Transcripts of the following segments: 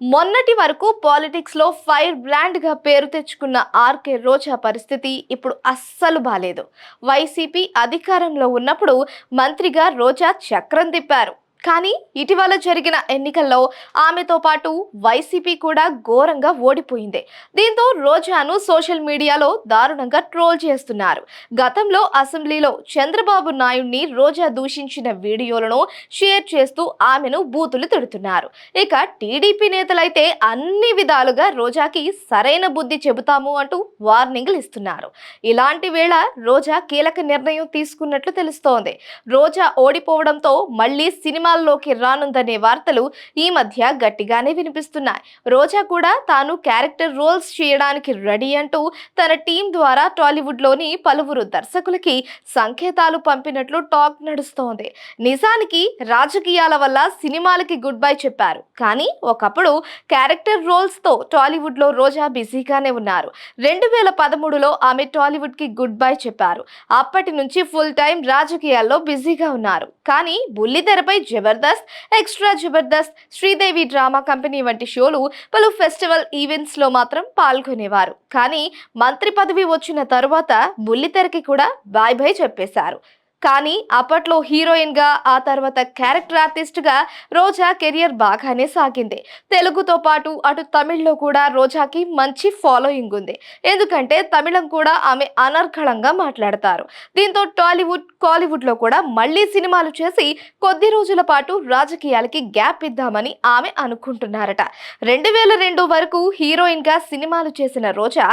మొన్నటి వరకు పాలిటిక్స్లో ఫైర్ బ్రాండ్గా పేరు తెచ్చుకున్న ఆర్కే రోజా పరిస్థితి ఇప్పుడు అస్సలు బాలేదు. వైసీపీ అధికారంలో ఉన్నప్పుడు మంత్రిగా రోజా చక్రం తిప్పారు. కానీ ఇటీవల జరిగిన ఎన్నికల్లో ఆమెతో పాటు వైసీపీ కూడా ఘోరంగా ఓడిపోయింది. దీంతో రోజాను సోషల్ మీడియాలో దారుణంగా ట్రోల్ చేస్తున్నారు. గతంలో అసెంబ్లీలో చంద్రబాబు నాయుడిని రోజా దూషించిన వీడియోలను షేర్ చేస్తూ ఆమెను బూతులు తిడుతున్నారు. ఇక టీడీపీ నేతలైతే అన్ని విధాలుగా రోజాకి సరైన బుద్ధి చెబుతాము అంటూ వార్నింగ్లు ఇస్తున్నారు. ఇలాంటి వేళ రోజా కీలక నిర్ణయం తీసుకున్నట్లు తెలుస్తోంది. రోజా ఓడిపోవడంతో మళ్ళీ సినిమాల్లోకి రానుందనే వార్తలు ఈ మధ్య గట్టిగానే వినిపిస్తున్నాయి. రోజా కూడా తాను క్యారెక్టర్ రోల్స్ చేయడానికి రెడీ అంటూ తన టీం ద్వారా టాలీవుడ్లోని పలువురు దర్శకులకి సంకేతాలు పంపినట్లు టాక్ నడుస్తోంది. నిజానికి రాజకీయాల వల్ల సినిమాలకి గుడ్ బై చెప్పారు. కానీ ఒకప్పుడు క్యారెక్టర్ రోల్స్తో టాలీవుడ్లో రోజా బిజీగానే ఉన్నారు. రెండు వేల పదమూడులో ఆమె టాలీవుడ్కి గుడ్ బై చెప్పారు. అప్పటి నుంచి ఫుల్ టైం రాజకీయాల్లో బిజీగా ఉన్నారు. కానీ బుల్లితెరపై Jabardasth extra Jabardasth Sridevi drama company వంటి షోలు పలు ఫెస్టివల్ ఈవెంట్స్లో మాత్రం పాల్గొనేవారు. కానీ మంత్రి పదవి వచ్చిన తరువాత బుల్లితెరకి కూడా బాయ్ బాయ్ చెప్పేశారు. కానీ అప్పట్లో హీరోయిన్గా ఆ తర్వాత క్యారెక్టర్ ఆర్టిస్ట్గా రోజా కెరియర్ బాగానే సాగింది. తెలుగుతో పాటు అటు తమిళ్ళో కూడా రోజాకి మంచి ఫాలోయింగ్ ఉంది. ఎందుకంటే తమిళం కూడా ఆమె అనర్ఘళంగా మాట్లాడతారు. దీంతో టాలీవుడ్ కాలీవుడ్లో కూడా మళ్ళీ సినిమాలు చేసి కొద్ది రోజుల పాటు రాజకీయాలకి గ్యాప్ ఇద్దామని ఆమె అనుకుంటున్నారట. రెండు వేల రెండు వరకు హీరోయిన్గా సినిమాలు చేసిన రోజా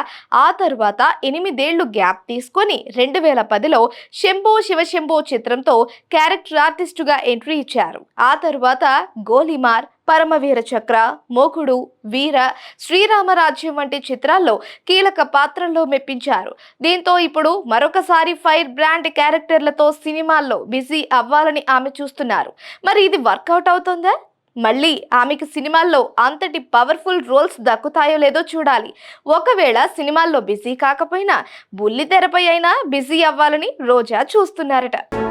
ఆ తరువాత ఎనిమిదేళ్ళు గ్యాప్ తీసుకొని రెండు వేల పదిలో శంభో శంభో చిత్రంతో క్యారెక్టర్ ఆర్టిస్టుగా ఎంట్రీ ఇచ్చారు. ఆ తరువాత గోలిమార్ పరమవీర చక్ర మోకుడు వీర శ్రీరామరాజ్యం వంటి చిత్రాల్లో కీలక పాత్రల్లో మెప్పించారు. దీంతో ఇప్పుడు మరొకసారి ఫైర్ బ్రాండ్ క్యారెక్టర్లతో సినిమాల్లో బిజీ అవ్వాలని ఆమె చూస్తున్నారు. మరి ఇది వర్కౌట్ అవుతుందా? మళ్ళీ ఆమెకు సినిమాల్లో అంతటి పవర్ఫుల్ రోల్స్ దక్కుతాయో లేదో చూడాలి. ఒకవేళ సినిమాల్లో బిజీ కాకపోయినా బుల్లి తెరపై అయినా బిజీ అవ్వాలని రోజా చూస్తున్నారట.